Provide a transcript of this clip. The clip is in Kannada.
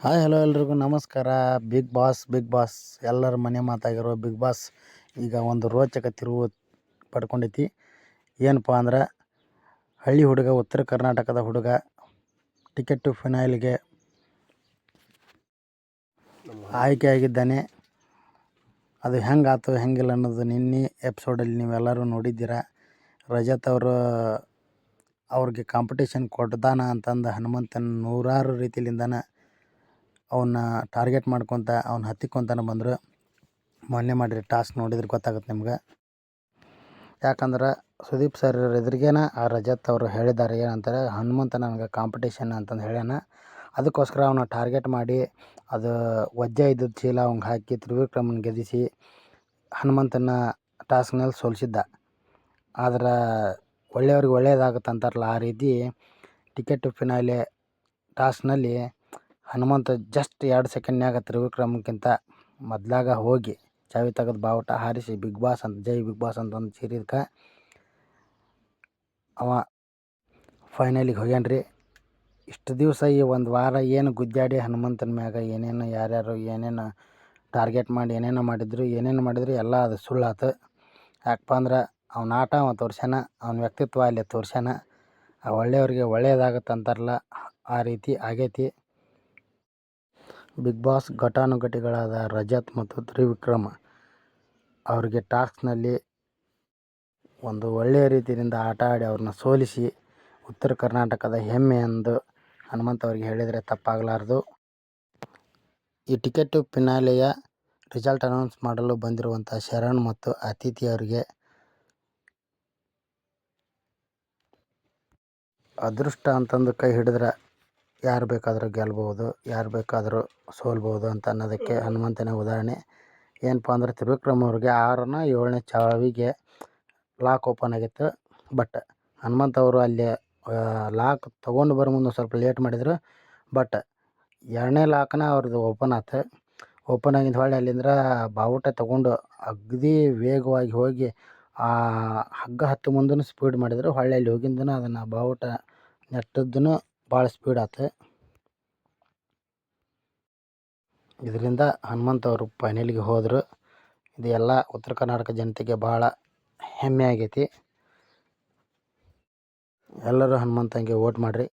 ಹಾಯ್ ಹಲೋ ಎಲ್ರಿಗೂ ನಮಸ್ಕಾರ. ಬಿಗ್ ಬಾಸ್ ಬಿಗ್ ಬಾಸ್ ಎಲ್ಲರ ಮನೆ ಮಾತಾಗಿರೋ ಬಿಗ್ ಬಾಸ್ ಈಗ ಒಂದು ರೋಚಕ ತಿರುವು ಪಡ್ಕೊಂಡೈತಿ. ಏನಪ್ಪ ಅಂದ್ರೆ, ಹಳ್ಳಿ ಹುಡುಗ, ಉತ್ತರ ಕರ್ನಾಟಕದ ಹುಡುಗ ಟಿಕೆಟ್ ಫಿನಾಯ್ಲ್ಗೆ ಆಯ್ಕೆಯಾಗಿದ್ದಾನೆ ಅದು ಹೆಂಗಾತು ಹೆಂಗಿಲ್ಲ ಅನ್ನೋದು ನಿನ್ನೆ ಎಪಿಸೋಡಲ್ಲಿ ನೀವೆಲ್ಲರೂ ನೋಡಿದ್ದೀರಾ. ರಜತ್ ಅವರು ಅವ್ರಿಗೆ ಕಾಂಪಿಟೇಷನ್ ಕೊಡ್ದಾನ ಅಂತಂದು ಹನುಮಂತನ ನೂರಾರು ರೀತಿಲಿಂದನ ಅವನ್ನ ಟಾರ್ಗೆಟ್ ಮಾಡ್ಕೊತ, ಅವ್ನ ಹತ್ತಿಕ್ಕೊಂತಾನೆ ಬಂದರು. ಮೊನ್ನೆ ಮಾಡಿರಿ ಟಾಸ್ಕ್ ನೋಡಿದ್ರೆ ಗೊತ್ತಾಗುತ್ತೆ ನಿಮ್ಗೆ. ಯಾಕಂದ್ರೆ ಸುದೀಪ್ ಸರ್ ಎದುರಿಗೇನ ಆ ರಜತ್ ಅವರು ಹೇಳಿದ್ದಾರೆ. ಏನಂತಾರೆ, ಹನುಮಂತ ನನಗೆ ಕಾಂಪಿಟೇಷನ್ ಅಂತಂದು ಹೇಳ್ಯಾನ. ಅದಕ್ಕೋಸ್ಕರ ಅವನ ಟಾರ್ಗೆಟ್ ಮಾಡಿ, ಅದು ವಜ್ಜೆ ಇದ್ದ ಚೀಲ ಅವಂಗೆ ಹಾಕಿ ತ್ರಿವಿಕ್ರಮನ ಗೆದಿಸಿ ಹನುಮಂತನ ಟಾಸ್ಕ್ನಲ್ಲಿ ಸೋಲಿಸಿದ್ದ. ಆದ್ರೆ ಒಳ್ಳೆಯವ್ರಿಗೆ ಒಳ್ಳೆಯದಾಗುತ್ತೆ ಅಂತಾರಲ್ಲ ಆ ರೀತಿ ಟಿಕೆಟ್ ಫಿನಾಲೆ ಟಾಸ್ಕ್ನಲ್ಲಿ ಹನುಮಂತ ಜಸ್ಟ್ ಎರಡು ಸೆಕೆಂಡ್ನ್ಯಾಗ ತ್ರಿವಿಕ್ರಮಕ್ಕಿಂತ ಮೊದ್ಲಾಗ ಹೋಗಿ ಚಾವಿ ತೆಗೆದು ಬಾವುಟ ಹಾರಿಸಿ, ಬಿಗ್ ಬಾಸ್ ಅಂತ ಜೈ ಬಿಗ್ ಬಾಸ್ ಅಂತ ಒಂದು ಚೀರಿದ್ಕೆ ಅವ ಫೈನಲಿಗೆ ಹೋಗ್ಯಾನ್ರಿ. ಇಷ್ಟು ದಿವಸ ಈ ಒಂದು ವಾರ ಏನು ಗುದ್ದಾಡಿ ಹನುಮಂತನ ಮ್ಯಾಗ ಏನೇನು ಯಾರ್ಯಾರು ಏನೇನು ಟಾರ್ಗೆಟ್ ಮಾಡಿ ಏನೇನೋ ಮಾಡಿದ್ರು, ಏನೇನು ಮಾಡಿದ್ರು ಎಲ್ಲ ಅದು ಸುಳ್ಳಾತು. ಯಾಕಪ್ಪ ಅಂದ್ರೆ ಅವ್ನ ಆಟ ಅವ ತೋರ್ಸ್ಯಾನ, ಅವ್ನ ವ್ಯಕ್ತಿತ್ವ ಅಲ್ಲಿ ತೋರ್ಸ್ಯಾನ. ಆ ಒಳ್ಳೆಯವ್ರಿಗೆ ಒಳ್ಳೆಯದಾಗತ್ತೆ ಅಂತಾರಲ್ಲ ಆ ರೀತಿ ಆಗೈತಿ. ಬಿಗ್ ಬಾಸ್ ಘಟಾನುಘಟಿಗಳಾದ ರಜತ್ ಮತ್ತು ತ್ರಿವಿಕ್ರಮ ಅವರಿಗೆ ಟಾಸ್ಕ್ನಲ್ಲಿ ಒಂದು ಒಳ್ಳೆಯ ರೀತಿಯಿಂದ ಆಟ ಆಡಿ ಅವ್ರನ್ನ ಸೋಲಿಸಿ ಉತ್ತರ ಕರ್ನಾಟಕದ ಹೆಮ್ಮೆ ಎಂದು ಹನುಮಂತ ಅವರಿಗೆ ಹೇಳಿದರೆ ತಪ್ಪಾಗಲಾರದು. ಈ ಟಿಕೆಟ್ ಪಿನಾಲೆಯ ರಿಸಲ್ಟ್ ಅನೌನ್ಸ್ ಮಾಡಲು ಬಂದಿರುವಂಥ ಶರಣ್ ಮತ್ತು ಅತಿಥಿ ಅವರಿಗೆ ಅದೃಷ್ಟ ಅಂತಂದು ಕೈ ಹಿಡಿದ್ರೆ ಯಾರು ಬೇಕಾದರೂ ಗೆಲ್ಬೋದು, ಯಾರು ಬೇಕಾದರೂ ಸೋಲ್ಬೋದು ಅಂತ ಅನ್ನೋದಕ್ಕೆ ಹನುಮಂತನೇ ಉದಾಹರಣೆ. ಏನಪ್ಪ ಅಂದ್ರೆ ತ್ರಿವಿಕ್ರಮ್ ಅವ್ರಿಗೆ ಆರನ ಏಳನೇ ಚಾವಿಗೆ ಲಾಕ್ ಓಪನ್ ಆಗಿತ್ತು. ಬಟ್ ಹನುಮಂತ ಅವರು ಅಲ್ಲಿ ಲಾಕ್ ತೊಗೊಂಡು ಬರೋ ಮುಂದೆ ಸ್ವಲ್ಪ ಲೇಟ್ ಮಾಡಿದರು. ಬಟ್ ಎರಡನೇ ಲಾಕ್ನ ಅವ್ರದ್ದು ಓಪನ್ ಆತು. ಓಪನ್ ಆಗಿದ್ದು ಹೊಳ್ಳಿ ಅಲ್ಲಿಂದ ಬಾವುಟ ತೊಗೊಂಡು ಅಗದಿ ವೇಗವಾಗಿ ಹೋಗಿ, ಆ, ಹಗ್ಗ ಹತ್ತು ಮುಂದೂ ಸ್ಪೀಡ್ ಮಾಡಿದ್ರು. ಹೊಳ್ಳಿ ಅಲ್ಲಿ ಹೋಗಿಂದನೂ ಅದನ್ನು ಬಾವುಟ ನೆಟ್ಟದ್ದೂ ಭಾಳ ಸ್ಪೀಡ್ ಆತು. ಇದರಿಂದ ಹನುಮಂತ ಅವರು ಫೈನಲಿಗೆ ಹೋದರು. ಇದು ಎಲ್ಲ ಉತ್ತರ ಕರ್ನಾಟಕ ಜನತೆಗೆ ಭಾಳ ಹೆಮ್ಮೆ ಆಗೈತಿ. ಎಲ್ಲರೂ ಹನುಮಂತಂಗೆ ವೋಟ್ ಮಾಡಿರಿ.